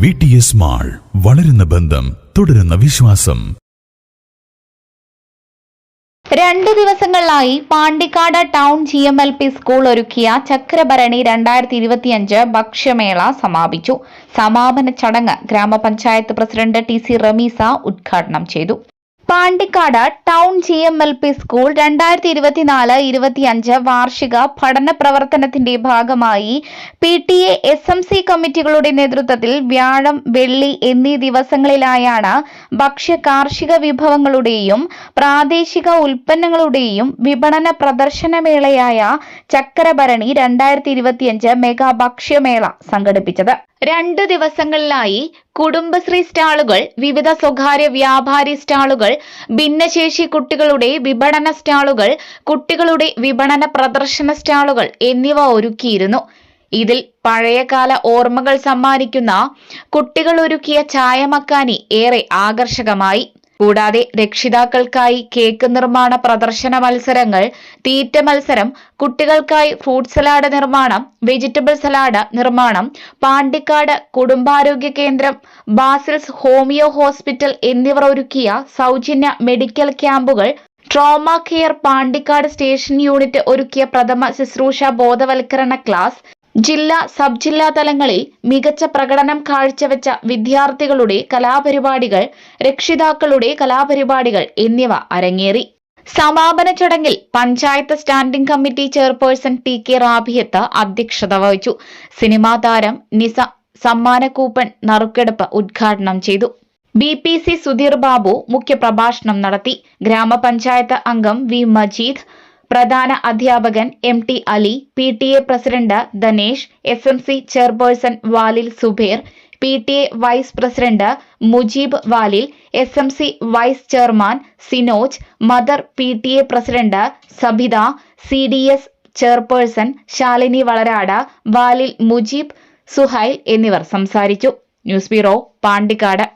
V T S mall വളരുന്ന ബന്ധം തുടരുന്ന വിശ്വാസം. രണ്ട് ദിവസങ്ങളിലായി Pandikkad town G M L P school ഒരുക്കിയ ചക്രഭരണി രണ്ടായിരത്തി ഇരുപത്തിയഞ്ച് ഭക്ഷ്യമേള സമാപിച്ചു. സമാപന ചടങ്ങ് ഗ്രാമപഞ്ചായത്ത് പ്രസിഡന്റ് ടി സി റമീസ ഉദ്ഘാടനം ചെയ്തു. Pandikkad town G M L P school രണ്ടായിരത്തി ഇരുപത്തിനാല് ഇരുപത്തിയഞ്ച് വാർഷിക പഠന പ്രവർത്തനത്തിന്റെ ഭാഗമായി P T A S M C കമ്മിറ്റികളുടെ നേതൃത്വത്തിൽ വ്യാഴം വെള്ളി എന്നീ ദിവസങ്ങളിലായാണ് ഭക്ഷ്യ കാർഷിക വിഭവങ്ങളുടെയും പ്രാദേശിക ഉൽപ്പന്നങ്ങളുടെയും വിപണന പ്രദർശനമേളയായ ചക്കരഭരണി രണ്ടായിരത്തി ഇരുപത്തിയഞ്ച് മെഗാ ഭക്ഷ്യമേള സംഘടിപ്പിച്ചത്. രണ്ട് ദിവസങ്ങളിലായി കുടുംബശ്രീ സ്റ്റാളുകൾ വിവിധ സ്വകാര്യ വ്യാപാരി സ്റ്റാളുകൾ ഭിന്നശേഷി കുട്ടികളുടെ വിപണന സ്റ്റാളുകൾ കുട്ടികളുടെ വിപണന പ്രദർശന സ്റ്റാളുകൾ എന്നിവ ഒരുക്കിയിരുന്നു. ഇതിൽ പഴയകാല ഓർമ്മകൾ സമ്മാനിക്കുന്ന കുട്ടികൾ ഒരുക്കിയ ചായമക്കാനി ഏറെ ആകർഷകമായി. കൂടാതെ രക്ഷിതാക്കൾക്കായി കേക്ക് നിർമ്മാണ പ്രദർശന മത്സരങ്ങൾ തീറ്റ മത്സരം കുട്ടികൾക്കായി ഫ്രൂട്ട് സലാഡ് നിർമ്മാണം വെജിറ്റബിൾ സലാഡ് നിർമ്മാണം പാണ്ടിക്കാട് കുടുംബാരോഗ്യ കേന്ദ്രം ബാസിൽസ് ഹോമിയോ ഹോസ്പിറ്റൽ എന്നിവർ ഒരുക്കിയ സൗജന്യ മെഡിക്കൽ ക്യാമ്പുകൾ trauma care Pandikkad station unit ഒരുക്കിയ പ്രഥമ ശുശ്രൂഷ ബോധവൽക്കരണ ക്ലാസ് ജില്ലാ സബ് ജില്ലാ തലങ്ങളിൽ മികച്ച പ്രകടനം കാഴ്ചവെച്ച വിദ്യാർത്ഥികളുടെ കലാപരിപാടികൾ രക്ഷിതാക്കളുടെ കലാപരിപാടികൾ എന്നിവ അരങ്ങേറി. സമാപന ചടങ്ങിൽ panchayat standing committee chairperson T K Rabiyath അധ്യക്ഷത വഹിച്ചു. സിനിമാ താരം നിസ സമ്മാന കൂപ്പൺ നറുക്കെടുപ്പ് ഉദ്ഘാടനം ചെയ്തു. B P C Sudheer Babu മുഖ്യപ്രഭാഷണം നടത്തി. ഗ്രാമപഞ്ചായത്ത് അംഗം വി മജീദ് പ്രധാന അധ്യാപകൻ M T Ali P T A president Dhanesh S M C chairperson Valil Zubair P T A vice president Mujeeb Valil S M C vice chairman Sinoj mother P T A president Sabitha C D S chairperson Shalini Valarada Valil Mujeeb Suhail എന്നിവർ സംസാരിച്ചു. News bureau Pandikkad.